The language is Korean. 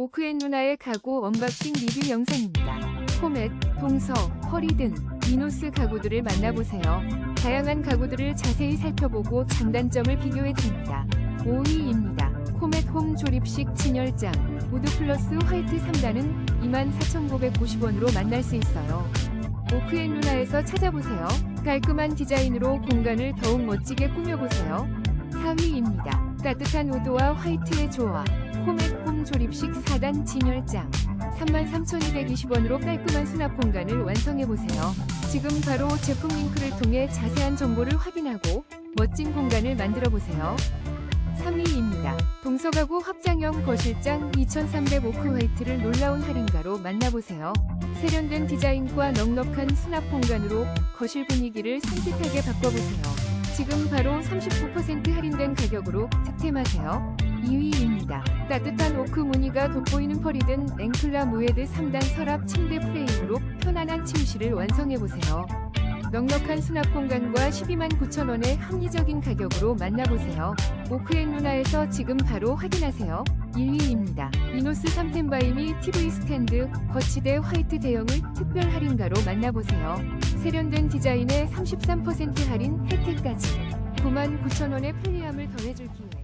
오크앤 누나의 가구 언박싱 리뷰 영상입니다. 포맷, 동서, 허리 등 미노스 가구들을 만나보세요. 다양한 가구들을 자세히 살펴보고 장단점을 비교해드립니다. 5위입니다. 코멧 홈 조립식 진열장 우드 플러스 화이트 3단은 24,990원으로 만날 수 있어요. 오크앤 누나에서 찾아보세요. 깔끔한 디자인으로 공간을 더욱 멋지게 꾸며보세요. 4위입니다. 따뜻한 우드와 화이트의 조화 코멧 홈 조립식 4단 진열장 33,220원으로 깔끔한 수납 공간을 완성해보세요. 지금 바로 제품 링크를 통해 자세한 정보를 확인하고 멋진 공간을 만들어보세요. 3위입니다. 동서가구 확장형 거실장 2300 오크 화이트를 놀라운 할인가로 만나보세요. 세련된 디자인과 넉넉한 수납 공간으로 거실 분위기를 산뜻하게 바꿔보세요. 지금 바로 39% 할인된 가격으로 득템하세요. 2위입니다. 따뜻한 오크 무늬가 돋보이는 펄이든 앵클라 무에드 3단 서랍 침대 프레임으로 편안한 침실을 완성해보세요. 넉넉한 수납 공간과 12만 9천원의 합리적인 가격으로 만나보세요. 오크앤 누나에서 지금 바로 확인하세요. 1위입니다. 이노스 3템 바이미 TV 스탠드 거치대 화이트 대형을 특별 할인가로 만나보세요. 세련된 디자인에 33% 할인 혜택까지 9만 9천원의 편리함을 더해줄 기회.